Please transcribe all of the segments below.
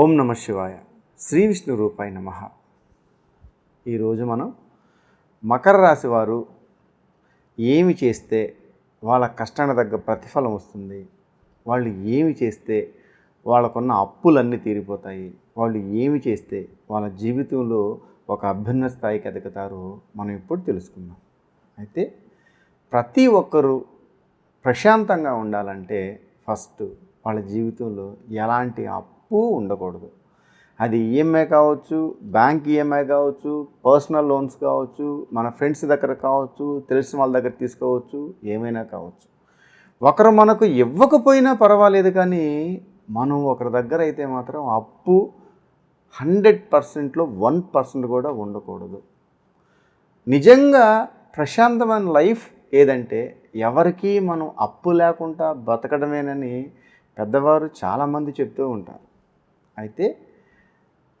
ఓం నమ శివాయ. శ్రీ విష్ణు రూపాయ నమ. ఈరోజు మనం మకర రాశి వారు ఏమి చేస్తే వాళ్ళ కష్టానికి తగ్గ ప్రతిఫలం వస్తుంది వాళ్ళు ఏమి చేస్తే వాళ్ళకున్న అప్పులన్నీ తీరిపోతాయి వాళ్ళు ఏమి చేస్తే వాళ్ళ జీవితంలో ఒక అభ్యున్న స్థాయికి ఎదుగుతారో మనం ఇప్పుడు తెలుసుకుందాం. అయితే ప్రతి ఒక్కరూ ప్రశాంతంగా ఉండాలంటే ఫస్ట్ వాళ్ళ జీవితంలో ఎలాంటి అప్పు ఉండకూడదు. అది ఈఎంఐ కావచ్చు బ్యాంక్ ఈఎంఐ కావచ్చు పర్సనల్ లోన్స్ కావచ్చు మన ఫ్రెండ్స్ దగ్గర కావచ్చు తెలిసిన వాళ్ళ దగ్గర తీసుకోవచ్చు ఏమైనా కావచ్చు. ఒకరు మనకు ఇవ్వకపోయినా పర్వాలేదు కానీ మనం ఒకరి దగ్గర అయితే మాత్రం అప్పు హండ్రెడ్ పర్సెంట్లో వన్ పర్సెంట్ కూడా ఉండకూడదు. నిజంగా ప్రశాంతమైన లైఫ్ ఏదంటే ఎవరికీ మనం అప్పు లేకుండా బతకడమేనని పెద్దవారు చాలామంది చెప్తూ ఉంటారు. అయితే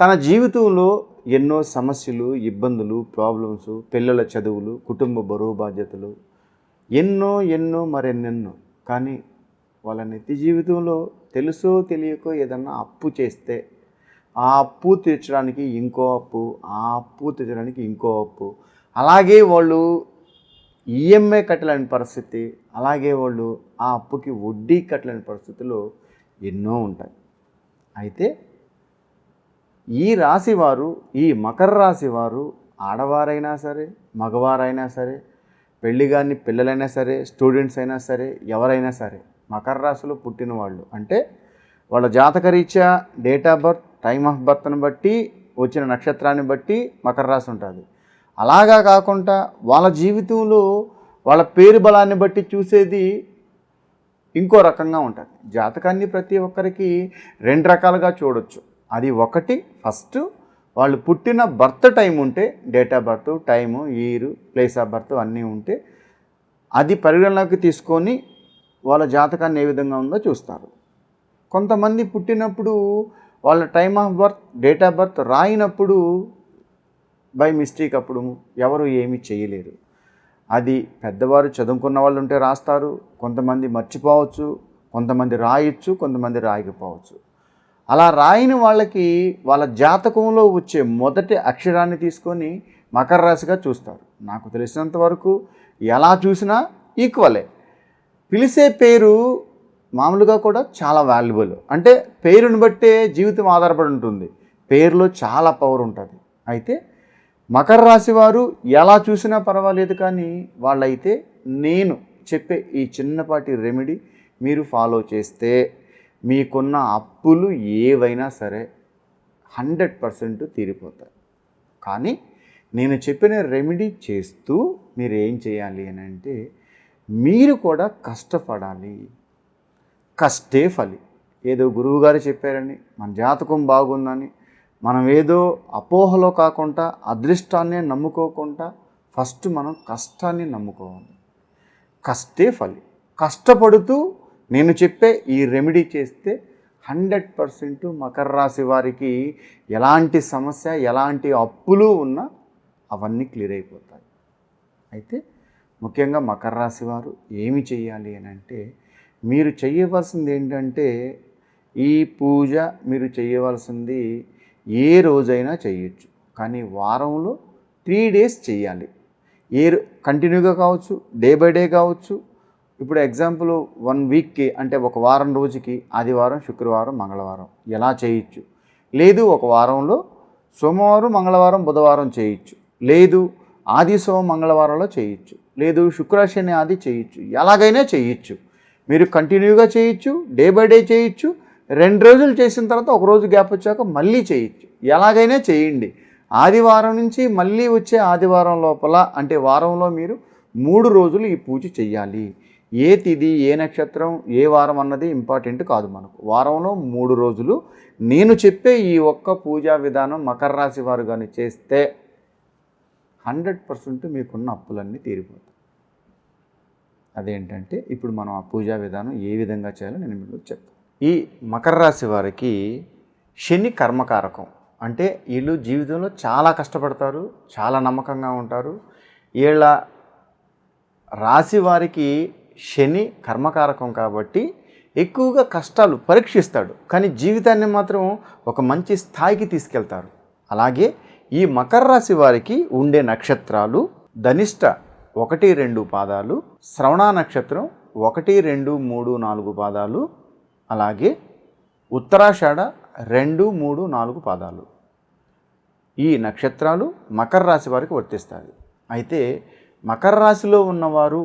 తన జీవితంలో ఎన్నో సమస్యలు ఇబ్బందులు ప్రాబ్లమ్స్ పిల్లల చదువులు కుటుంబ బరువు బాధ్యతలు ఎన్నో ఎన్నో మరెన్నెన్నో. కానీ వాళ్ళ నిత్య జీవితంలో తెలుసో తెలియకో ఏదన్నా అప్పు చేస్తే ఆ అప్పు తీర్చడానికి ఇంకో అప్పు ఆ అప్పు తీర్చడానికి ఇంకో అప్పు. అలాగే వాళ్ళు ఈఎంఐ కట్టలేని పరిస్థితి అలాగే వాళ్ళు ఆ అప్పుకి వడ్డీ కట్టలేని పరిస్థితులు ఎన్నో ఉంటాయి. అయితే ఈ రాశి వారు ఈ మకర రాశి వారు ఆడవారైనా సరే మగవారైనా సరే పెళ్ళి కాని పిల్లలైనా సరే స్టూడెంట్స్ అయినా సరే ఎవరైనా సరే మకర రాశిలో పుట్టిన వాళ్ళు అంటే వాళ్ళ జాతకరీత్యా date of birth time of బర్త్ని బట్టి వచ్చిన నక్షత్రాన్ని బట్టి మకర రాశి ఉంటుంది. అలాగా కాకుండా వాళ్ళ జీవితంలో వాళ్ళ పేరు బలాన్ని బట్టి చూసేది ఇంకో రకంగా ఉంటుంది. జాతకాన్ని ప్రతి ఒక్కరికి రెండు రకాలుగా చూడొచ్చు. అది ఒకటి ఫస్ట్ వాళ్ళు పుట్టిన బర్త్ టైం ఉంటే date of birth time year place of birth అన్నీ ఉంటే అది పరిగణలోకి తీసుకొని వాళ్ళ జాతకాన్ని ఏ విధంగా ఉందో చూస్తారు. కొంతమంది పుట్టినప్పుడు వాళ్ళ time of birth date of birth రాయినప్పుడు by mistake అప్పుడు ఎవరు ఏమీ చేయలేరు. అది పెద్దవారు చదువుకున్న వాళ్ళు ఉంటే రాస్తారు కొంతమంది మర్చిపోవచ్చు కొంతమంది రాయొచ్చు కొంతమంది రాయకపోవచ్చు. అలా రాయని వాళ్ళకి వాళ్ళ జాతకంలో వచ్చే మొదటి అక్షరాన్ని తీసుకొని మకర రాశిగా చూస్తారు. నాకు తెలిసినంత వరకు ఎలా చూసినా ఈక్వలే పిలిచే పేరు మామూలుగా కూడా చాలా వాల్యుబుల్ అంటే పేరుని బట్టే జీవితం ఆధారపడి ఉంటుంది. పేరులో చాలా పవర్ ఉంటుంది. అయితే మకర రాశి వారు ఎలా చూసినా పర్వాలేదు కానీ వాళ్ళైతే నేను చెప్పే ఈ చిన్నపాటి రెమెడీ మీరు ఫాలో చేస్తే మీకున్న అప్పులు ఏవైనా సరే హండ్రెడ్ పర్సెంట్ తీరిపోతాయి. కానీ నేను చెప్పిన రెమెడీ చేస్తూ మీరు ఏం చేయాలి అని అంటే మీరు కూడా కష్టపడాలి. కష్టే ఫలి. ఏదో గురువుగారు చెప్పారని మన జాతకం బాగుందని మనం ఏదో అపోహలో కాకుండా అదృష్టాన్నే నమ్ముకోకుండా ఫస్ట్ మనం కష్టాన్ని నమ్ముకోవాలి. కష్టే ఫలి. కష్టపడుతూ నేను చెప్పే ఈ రెమెడీ చేస్తే హండ్రెడ్ పర్సెంట్ మకర రాశి వారికి ఎలాంటి సమస్య ఎలాంటి అప్పులు ఉన్నా అవన్నీ క్లియర్ అయిపోతాయి. అయితే ముఖ్యంగా మకర రాశి వారు ఏమి చేయాలి అని అంటే మీరు చేయవలసింది ఏంటంటే ఈ పూజ మీరు చేయవలసింది ఏ రోజైనా చేయొచ్చు. కానీ వారంలో త్రీ డేస్ చేయాలి. ఏ కంటిన్యూగా కావచ్చు డే బై డే కావచ్చు. ఇప్పుడు ఎగ్జాంపుల్ వన్ వీక్కి అంటే ఒక వారం రోజుకి ఆదివారం శుక్రవారం మంగళవారం ఎలా చేయొచ్చు? లేదు ఒక వారంలో సోమవారం మంగళవారం బుధవారం చేయొచ్చు. లేదు ఆది సోమ మంగళవారంలో చేయొచ్చు. లేదు శుక్రశని ఆది చేయొచ్చు. ఎలాగైనా చేయొచ్చు. మీరు కంటిన్యూగా చేయొచ్చు డే బై డే చేయొచ్చు రెండు రోజులు చేసిన తర్వాత ఒక రోజు గ్యాప్ వచ్చాక మళ్ళీ చేయొచ్చు. ఎలాగైనా చేయండి. ఆదివారం నుంచి మళ్ళీ వచ్చే ఆదివారం లోపల అంటే వారంలో మీరు మూడు రోజులు ఈ పూజ చెయ్యాలి. ఏ తిది ఏ నక్షత్రం ఏ వారం అన్నది ఇంపార్టెంట్ కాదు మనకు. వారంలో మూడు రోజులు. నేను చెప్పే ఈ ఒక్క పూజా విధానం మకర రాశి వారు కానీ చేస్తే హండ్రెడ్ పర్సెంట్ మీకున్న అప్పులన్నీ తీరిపోతాయి. అదేంటంటే ఇప్పుడు మనం ఆ పూజా విధానం ఏ విధంగా చేయాలో నేను మీకు చెప్తాను. ఈ మకర రాశి వారికి శని కర్మకారకం. అంటే వీళ్ళు జీవితంలో చాలా కష్టపడతారు చాలా నమ్మకంగా ఉంటారు. వీళ్ళ రాశి వారికి శని కర్మకారకం కాబట్టి ఎక్కువగా కష్టాలు పరీక్షిస్తాడు. కానీ జీవితాన్ని మాత్రం ఒక మంచి స్థాయికి తీసుకెళ్తారు. అలాగే ఈ మకర రాశి వారికి ఉండే నక్షత్రాలు ధనిష్ట ఒకటి రెండు పాదాలు శ్రవణ నక్షత్రం ఒకటి రెండు మూడు నాలుగు పాదాలు అలాగే ఉత్తరాషాఢ రెండు మూడు నాలుగు పాదాలు. ఈ నక్షత్రాలు మకర రాశి వారికి వర్తిస్తాయి. అయితే మకర రాశిలో ఉన్నవారు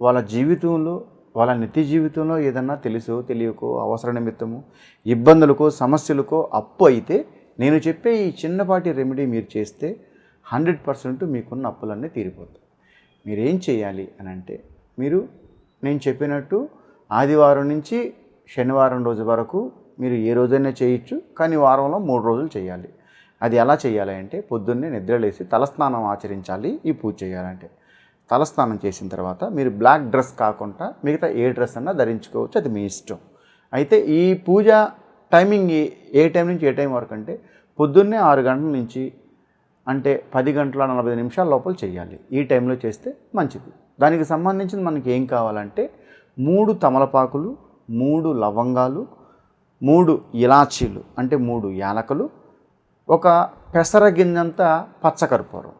వాళ్ళ జీవితంలో వాళ్ళ నిత్య జీవితంలో ఏదన్నా తెలుసో తెలియకో అవసర నిమిత్తము ఇబ్బందులకో సమస్యలకో అప్పు అయితే నేను చెప్పే ఈ చిన్నపాటి రెమెడీ మీరు చేస్తే హండ్రెడ్ పర్సెంట్ మీకున్న అప్పులన్నీ తీరిపోతాయి. మీరేం చేయాలి అని అంటే మీరు నేను చెప్పినట్టు ఆదివారం నుంచి శనివారం రోజు వరకు మీరు ఏ రోజైనా చేయొచ్చు కానీ వారంలో మూడు రోజులు చేయాలి. అది ఎలా చేయాలి అంటే పొద్దున్నే నిద్రలేసి తలస్నానం ఆచరించాలి ఈ పూజ చేయాలంటే. తలస్నానం చేసిన తర్వాత మీరు బ్లాక్ డ్రెస్ కాకుండా మిగతా ఏ డ్రెస్ అన్నా ధరించుకోవచ్చు అది మీ ఇష్టం. అయితే ఈ పూజ టైమింగ్ ఏ- ఏ టైం నుంచి ఏ టైం వరకు అంటే పొద్దున్నే ఆరు గంటల నుంచి అంటే పది గంటల నలభై నిమిషాల లోపల చేయాలి. ఈ టైంలో చేస్తే మంచిది. దానికి సంబంధించిన మనకి ఏం కావాలంటే మూడు తమలపాకులు మూడు లవంగాలు మూడు ఇలాచీలు అంటే మూడు యాలకులు ఒక పెసర గింజంత పచ్చకర్పూరం.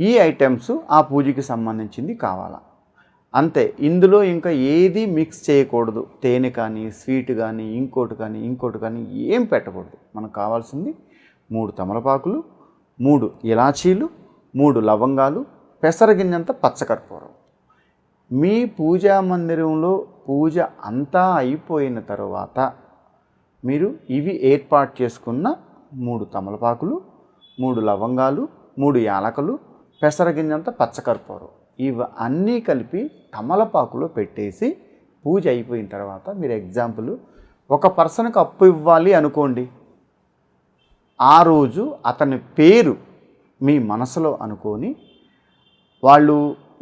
ఈ ఐటమ్స్ ఆ పూజకి సంబంధించింది కావాలా. అంతే ఇందులో ఇంకా ఏది మిక్స్ చేయకూడదు. తేనె కానీ స్వీట్ కానీ ఇంకోటి కానీ ఇంకోటి కానీ ఏం పెట్టకూడదు. మనకు కావాల్సింది మూడు తమలపాకులు మూడు ఇలాచీలు మూడు లవంగాలు పెసరగిన్నంత పచ్చకర్పూరం. మీ పూజా మందిరంలో పూజ అంతా అయిపోయిన తర్వాత మీరు ఇవి ఏర్పాటు చేసుకున్న మూడు తమలపాకులు మూడు లవంగాలు మూడు యాలకులు పెసరగింజంత పచ్చకర్పూరం. ఇవి అన్నీ కలిపి తమలపాకులో పెట్టేసి పూజ అయిపోయిన తర్వాత మీరు ఎగ్జాంపుల్ ఒక పర్సన్కి అప్పు ఇవ్వాలి అనుకోండి. ఆ రోజు అతని పేరు మీ మనసులో అనుకొని వాళ్ళు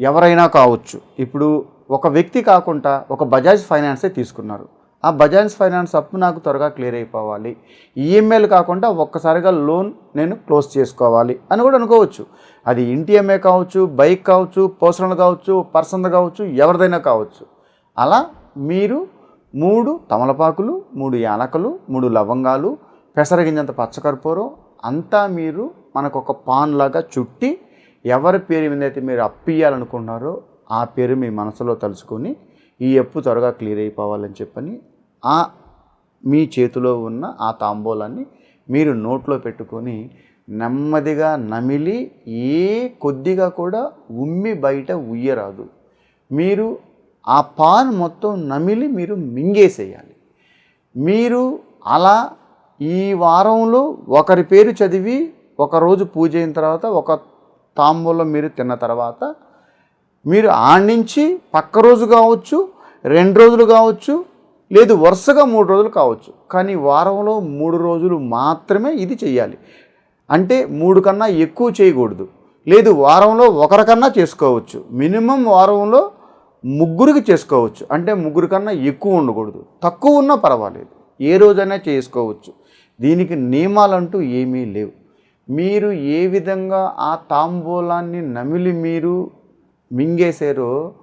ఎవరైనా కావచ్చు. ఇప్పుడు ఒక వ్యక్తి కాకుండా ఒక బజాజ్ ఫైనాన్సే తీసుకున్నారు. ఆ బజాజ్ ఫైనాన్స్ అప్పు నాకు త్వరగా క్లియర్ అయిపోవాలి. ఈఎంఐలు కాకుండా ఒక్కసారిగా లోన్ నేను క్లోజ్ చేసుకోవాలి అని కూడా అనుకోవచ్చు. అది ఇంటి ఎంఏ కావచ్చు బైక్ కావచ్చు పర్సనల్ కావచ్చు పర్సనల్ కావచ్చు ఎవరిదైనా కావచ్చు. అలా మీరు మూడు తమలపాకులు మూడు యాలకలు మూడు లవంగాలు పెసరగింజంత పచ్చకర్పూరం అంతా మీరు మనకు ఒక పాన్ లాగా చుట్టి ఎవరి పేరు మీద అయితే మీరు అప్పియాలనుకున్నారో ఆ పేరు మీ మనసులో తలుచుకొని ఈ అప్పు త్వరగా క్లియర్ అయిపోవాలని చెప్పని ఆ మీ చేతిలో ఉన్న ఆ తాంబూలాన్ని మీరు నోట్లో పెట్టుకొని నెమ్మదిగా నమిలి ఏ కొద్దిగా కూడా ఉమ్మి బయట ఉయ్యరాదు. మీరు ఆ పాన్ మొత్తం నమిలి మీరు మింగేసేయాలి. మీరు అలా ఈ వారంలో ఒకరి పేరు చదివి ఒకరోజు పూజ అయిన తర్వాత ఒక తాంబూలం మీరు తిన్న తర్వాత మీరు ఆడించి పక్క రోజు కావచ్చు రెండు రోజులు కావచ్చు లేదు వరుసగా మూడు రోజులు కావచ్చు. కానీ వారంలో మూడు రోజులు మాత్రమే ఇది చేయాలి అంటే మూడు కన్నా ఎక్కువ చేయకూడదు. లేదు వారంలో ఒకరికన్నా చేసుకోవచ్చు. మినిమం వారంలో ముగ్గురికి చేసుకోవచ్చు. అంటే ముగ్గురు కన్నా ఎక్కువ ఉండకూడదు. తక్కువ ఉన్నా పర్వాలేదు. ఏ రోజైనా చేసుకోవచ్చు. దీనికి నియమాలంటూ ఏమీ లేవు. మీరు ఏ విధంగా ఆ తాంబూలాన్ని నమిలి మీరు మింగేశారో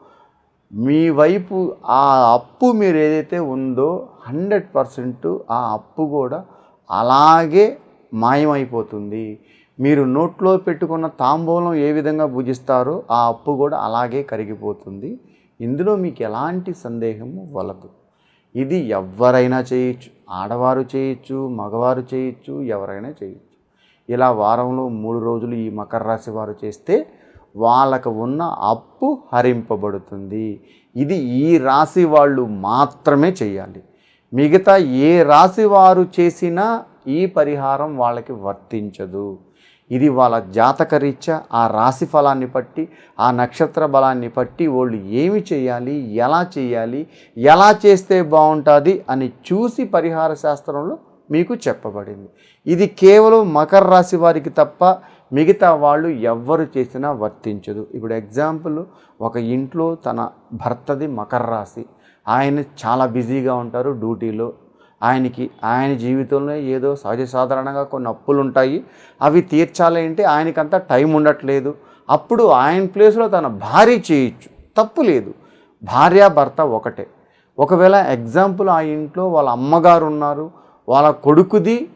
మీ వైపు ఆ అప్పు మీరు ఏదైతే ఉందో హండ్రెడ్ పర్సెంట్ ఆ అప్పు కూడా అలాగే మాయమైపోతుంది. మీరు నోట్లో పెట్టుకున్న తాంబూలం ఏ విధంగా భుజిస్తారో ఆ అప్పు కూడా అలాగే కరిగిపోతుంది. ఇందులో మీకు ఎలాంటి సందేహము వలదు. ఇది ఎవరైనా చేయొచ్చు. ఆడవారు చేయొచ్చు మగవారు చేయొచ్చు ఎవరైనా చేయొచ్చు. ఇలా వారంలో మూడు రోజులు ఈ మకర రాశి వారు చేస్తే వాళ్ళకు ఉన్న అప్పు హరింపబడుతుంది. ఇది ఈ రాశి వాళ్ళు మాత్రమే చేయాలి. మిగతా ఏ రాశి వారు చేసినా ఈ పరిహారం వాళ్ళకి వర్తించదు. ఇది వాళ్ళ జాతకరీత్యా ఆ రాశి ఫలాన్ని బట్టి ఆ నక్షత్ర బలాన్ని బట్టి వాళ్ళు ఏమి చేయాలి ఎలా చేయాలి ఎలా చేస్తే బాగుంటుంది అని చూసి పరిహార శాస్త్రంలో మీకు చెప్పబడింది. ఇది కేవలం మకర రాశి వారికి తప్ప మిగతా వాళ్ళు ఎవ్వరు చేసినా వర్తించదు. ఇప్పుడు ఎగ్జాంపుల్ ఒక ఇంట్లో తన భర్తది మకర రాశి. ఆయన చాలా బిజీగా ఉంటారు డ్యూటీలో. ఆయనకి ఆయన జీవితంలో ఏదో సహజ సాధారణంగా కొన్ని అప్పులు ఉంటాయి. అవి తీర్చాలి అంటే ఆయనకంతా టైం ఉండట్లేదు. అప్పుడు ఆయన ప్లేస్లో తన భార్య చేయొచ్చు. తప్పు లేదు. భార్య భర్త ఒకటే. ఒకవేళ ఎగ్జాంపుల్ ఆ ఇంట్లో వాళ్ళ అమ్మగారు ఉన్నారు వాళ్ళ కొడుకుది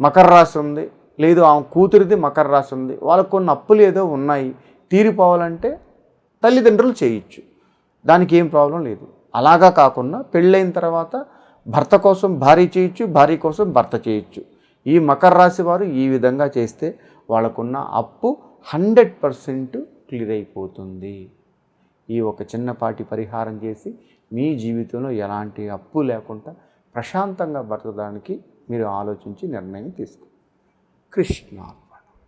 మకర రాశి ఉంది. లేదు ఆమె కూతురిది మకర రాశి ఉంది. వాళ్ళకు కొన్ని అప్పులు ఏదో ఉన్నాయి. తీరిపోవాలంటే తల్లిదండ్రులు చేయొచ్చు. దానికి ఏం ప్రాబ్లం లేదు. అలాగా కాకుండా పెళ్ళైన తర్వాత భర్త కోసం భార్య చేయొచ్చు భార్య కోసం భర్త చేయొచ్చు. ఈ మకర రాశి వారు ఈ విధంగా చేస్తే వాళ్ళకున్న అప్పు హండ్రెడ్ పర్సెంట్ క్లియర్ అయిపోతుంది. ఈ ఒక చిన్నపాటి పరిహారం చేసి మీ జీవితంలో ఎలాంటి అప్పు లేకుండా ప్రశాంతంగా బ్రతకడానికి మీరు ఆలోచించి నిర్ణయం తీసుకోండి. Krishna.